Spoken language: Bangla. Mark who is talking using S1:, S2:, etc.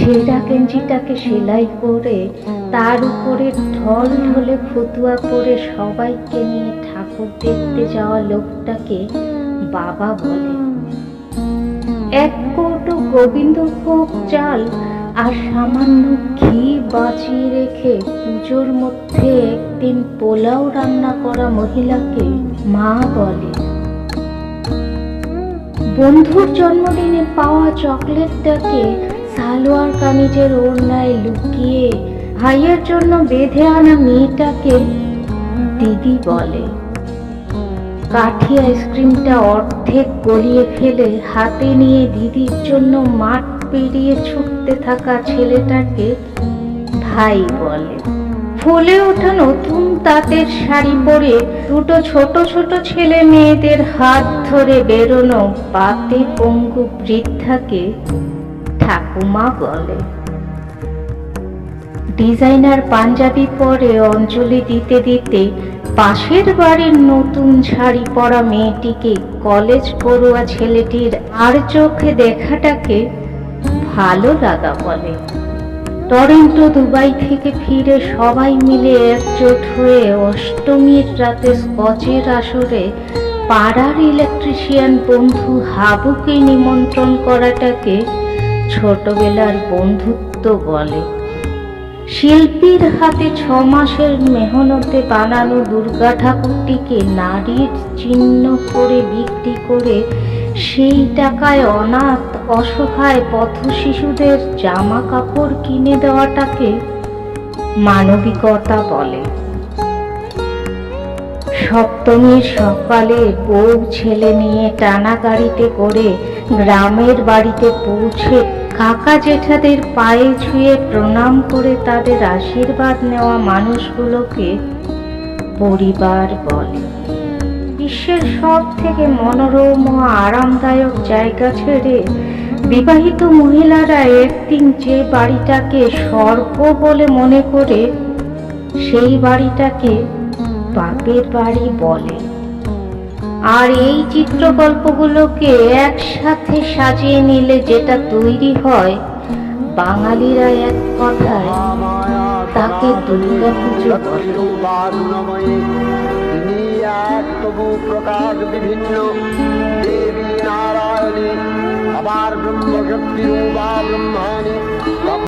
S1: গেঞ্জিটাকে সেলাই করে তার উপরে ঢল ঢলে ফতুয়া পরে সবাইকে নিয়ে ঠাকুর দেখতে যাওয়া লোকটাকে বাবা বলে। এক কৌটো গোবিন্দভোগ চাল আর সামান্য ঘি বাঁচিয়ে রেখে পুজোর মধ্যে একদিন পোলাও রান্না করা মহিলাকে মা বলে। বন্ধুর জন্মদিনে পাওয়া চকলেটটাকে সালোয়ার কামিজের ওড়নায় লুকিয়ে ভাইয়ের জন্য বেঁধে আনা মেয়েটাকে দিদি বলে। কাঠি আইসক্রিমটা অর্ধেক গলিয়ে ফেলে হাতে নিয়ে দিদির জন্য মাঠ পেরিয়ে ছুটতে থাকা ছেলেটাকে ভাই বলে। ফুলে ওঠা নতুন তাঁতের শাড়ি পরে দুটো ছোট ছোট ছেলে মেয়েদের হাত ধরে বেরোনো পাতে পঙ্গু বৃদ্ধাকে ঠাকুমা বলে ডিজাইনার পাঞ্জাবি পরে অঞ্জলি দিতে দিতে পাশের বাড়ির নতুন শাড়ি পরা মেয়েটিকে কলেজ পড়ুয়া ছেলেটির আর চোখে দেখাটাকে ভালো লাগা বলে। টরেন্টো দুবাই থেকে ফিরে সবাই মিলে একজোট হয়ে অষ্টমীর রাতে স্কচের আসরে পাড়ার ইলেকট্রিশিয়ান বন্ধু হাবুকে নিমন্ত্রণ করাটাকে ছোটবেলার বন্ধুত্ব বলে। শিল্পীর হাতে ছ মাসের মেহনতে বানানো দুর্গা ঠাকুরটিকে নারীর চিহ্ন করে বিক্রি করে সেই টাকায় অনাথ, অসহায় পথ শিশুদের জামা কাপড় কিনে দেওয়াটাকে মানবিকতা বলে। সপ্তমীর সকালে বউ ছেলে নিয়ে টানা গাড়িতে করে গ্রামের বাড়িতে পৌঁছে কাকা জেঠাদের পায়ে ছুঁয়ে প্রণাম করে তাদের আশীর্বাদ নেওয়া মানুষগুলোকে পরিবার বলে। বিশ্বের সব থেকে মনোরম ও আরামদায়ক জায়গা ছেড়ে বিবাহিত মহিলারা একদিন যে বাড়িটাকে স্বর্গ বলে মনে করে, সেই বাড়িটাকে বাপের বাড়ি বলে। আর এই চিত্রকল্পগুলোকে একসাথে সাজিয়ে নিলে যেটা তৈরি হয়, বাঙালিরা এক কথায় তাকে দুর্গা পুজো বলে
S2: প্রকাশ বিভিন্ন